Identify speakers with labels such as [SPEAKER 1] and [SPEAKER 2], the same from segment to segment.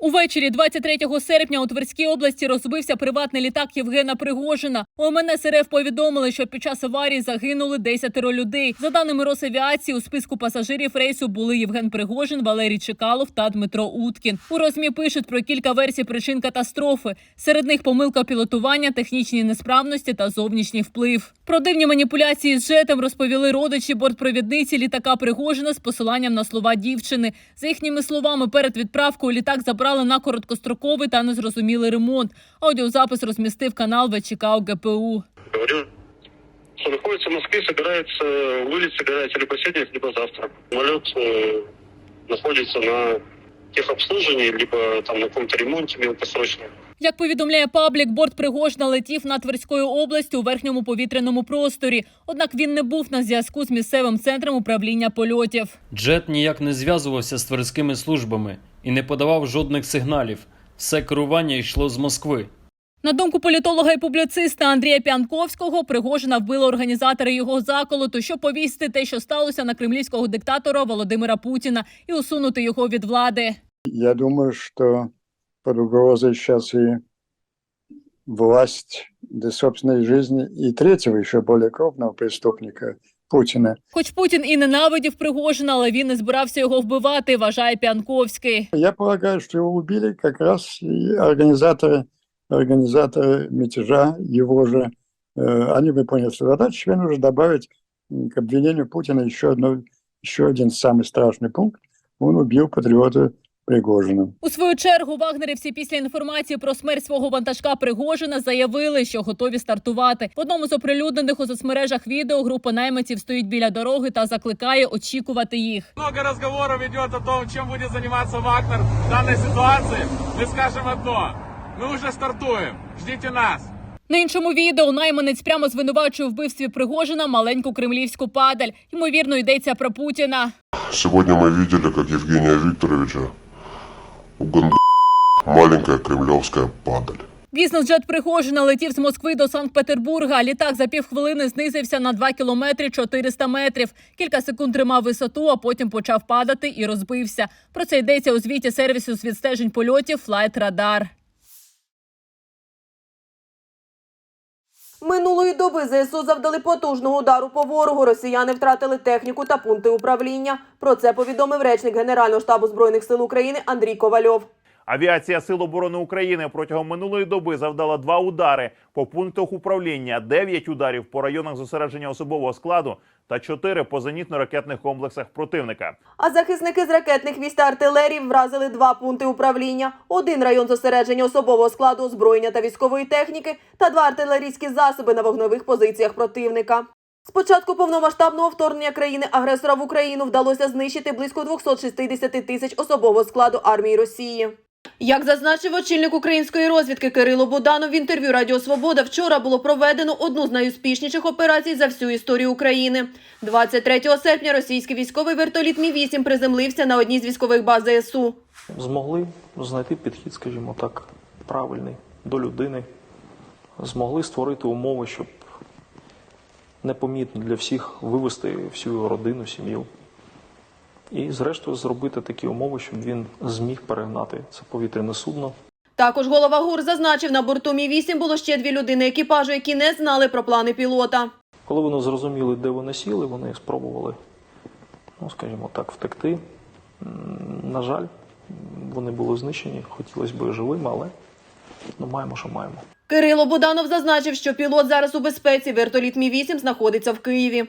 [SPEAKER 1] Увечері 23 серпня у Тверській області розбився приватний літак Євгена Пригожина. У МНС РФ повідомили, що під час аварії загинули 10 людей. За даними Росавіації, у списку пасажирів рейсу були Євген Пригожин, Валерій Чекалов та Дмитро Уткін. У розмі пишуть про кілька версій причин катастрофи. Серед них помилка пілотування, технічні несправності та зовнішній вплив. Про дивні маніпуляції з жетом розповіли родичі бортпровідниці літака Пригожина з посиланням на слова дівчини. За їхніми словами, перед відправкою літак забрали на короткостроковий та незрозумілий ремонт. Аудіозапис розмістив канал ВЧК ГПУ.
[SPEAKER 2] Говорил, что находится в Москве, собирается вылет, собирается либо сегодня, либо завтра. Самолет э, находится на техобслуживании, либо там на каком-то ремонте мелкосрочном.
[SPEAKER 1] Як повідомляє паблік, борт Пригожна летів над Тверською областю у верхньому повітряному просторі. Однак він не був на зв'язку з місцевим центром управління польотів.
[SPEAKER 3] Джет ніяк не зв'язувався з тверськими службами і не подавав жодних сигналів. Все керування йшло з Москви.
[SPEAKER 1] На думку політолога і публіциста Андрія Пянковського, Пригожина вбили організатори його заколоту, щоб повісти те, що сталося на кремлівського диктатора Володимира Путіна, і усунути його від влади.
[SPEAKER 4] Я думаю, что под угрозой сейчас и власть до собственной жизни и третьего, еще более крупного преступника Путина.
[SPEAKER 1] Хоч Путін і ненавидів Пригожина, але він не збирався його вбивати, вважає Пянковський.
[SPEAKER 4] Я полагаю, что его убили как раз и организаторы, организаторы мятежа, его же. Э, Они выполнили свою задачу. Теперь нужно добавить м, к обвинению Путина еще, одно, еще один самый страшный пункт. Он убил патриота Пригожина.
[SPEAKER 1] У свою чергу вагнерівці після інформації про смерть свого вантажка Пригожина заявили, що готові стартувати. В одному з оприлюднених у соцмережах відео група найманців стоїть біля дороги та закликає очікувати їх.
[SPEAKER 5] Много разговоров идет о том, чем будет заниматься Вагнер в данной ситуации. Мы скажем одно. Мы уже стартуем. Ждите нас.
[SPEAKER 1] На іншому відео найманець прямо звинувачує у вбивстві Пригожина маленьку кремлівську падаль. Ймовірно, йдеться про Путіна.
[SPEAKER 6] Сегодня мы видели, как Евгения Викторовича угандил маленькая кремлевская падаль.
[SPEAKER 1] Бізнес-джет Пригожина летів з Москви до Санкт-Петербурга. Літак за півхвилини знизився на 2 кілометри 400 метрів. Кілька секунд тримав висоту, а потім почав падати і розбився. Про це йдеться у звіті сервісу з відстежень польотів Flight Radar.
[SPEAKER 7] Минулої доби ЗСУ завдали потужного удару по ворогу. Росіяни втратили техніку та пункти управління. Про це повідомив речник Генерального штабу збройних сил України Андрій Ковальов.
[SPEAKER 8] Авіація Сил оборони України протягом минулої доби завдала два удари по пунктах управління, дев'ять ударів по районах зосередження особового складу та чотири по зенітно-ракетних комплексах противника.
[SPEAKER 7] А захисники з ракетних військ та артилерії вразили два пункти управління, один район зосередження особового складу, озброєння та військової техніки та два артилерійські засоби на вогневих позиціях противника. З початку повномасштабного вторгнення країни-агресора в Україну вдалося знищити близько 260 тисяч особового складу армії Росії. Як зазначив очільник української розвідки Кирило Буданов в інтерв'ю Радіо Свобода, вчора було проведено одну з найуспішніших операцій за всю історію України. 23 серпня російський військовий вертоліт Мі-8 приземлився на одній з військових баз ЗСУ.
[SPEAKER 9] змогли знайти підхід, скажімо так, правильний до людини, змогли створити умови, щоб непомітно для всіх вивести всю його родину, сім'ю. І, зрештою, зробити такі умови, щоб він зміг перегнати це повітряне судно
[SPEAKER 7] Також голова ГУР зазначив, на борту Мі-8 було ще дві людини екіпажу, які не знали про плани пілота.
[SPEAKER 9] Коли вони зрозуміли, де вони сіли, вони спробували, ну скажімо так, втекти. На жаль, вони були знищені. Хотілося б живими, але ну, маємо, що маємо.
[SPEAKER 7] Кирило Буданов зазначив, що пілот зараз у безпеці. Вертоліт Мі-8 знаходиться в Києві.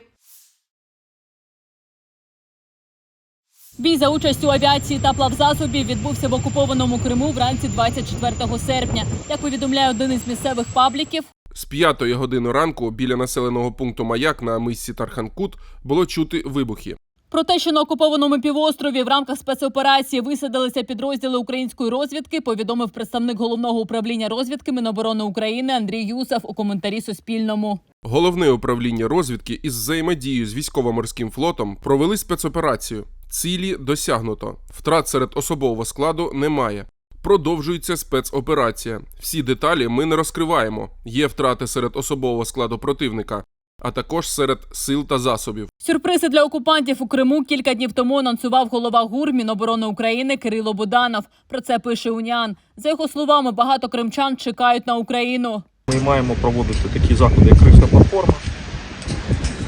[SPEAKER 1] Бій за участю авіації та плавзасобів відбувся в окупованому Криму вранці 24 серпня. Як повідомляє один із місцевих пабліків,
[SPEAKER 10] З п'ятої години ранку біля населеного пункту Маяк на мисці Тарханкут було чути вибухи.
[SPEAKER 1] Про те, що на окупованому півострові в рамках спецоперації висадилися підрозділи української розвідки, повідомив представник головного управління розвідки Міноборони України Андрій Юсов у коментарі Суспільному.
[SPEAKER 10] Головне управління розвідки із взаємодією з військово-морським флотом провели спецоперацію. Цілі досягнуто. Втрат серед особового складу немає. Продовжується спецоперація. Всі деталі ми не розкриваємо. Є втрати серед особового складу противника. а також серед сил та засобів.
[SPEAKER 1] Сюрпризи для окупантів у Криму кілька днів тому анонсував голова ГУР Міноборони України Кирило Буданов. Про це пише Уніан. За його словами, багато кримчан чекають на Україну.
[SPEAKER 11] Ми маємо проводити такі заходи, як Кримська платформа.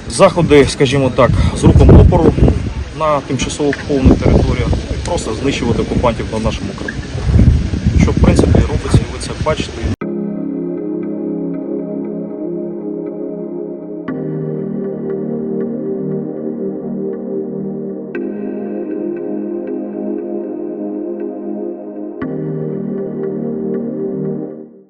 [SPEAKER 11] Заходи, скажімо так, з рухом опору на тимчасово окупованих територіях і просто знищувати окупантів на нашому країні. Що в принципі робиться, і ви це бачите.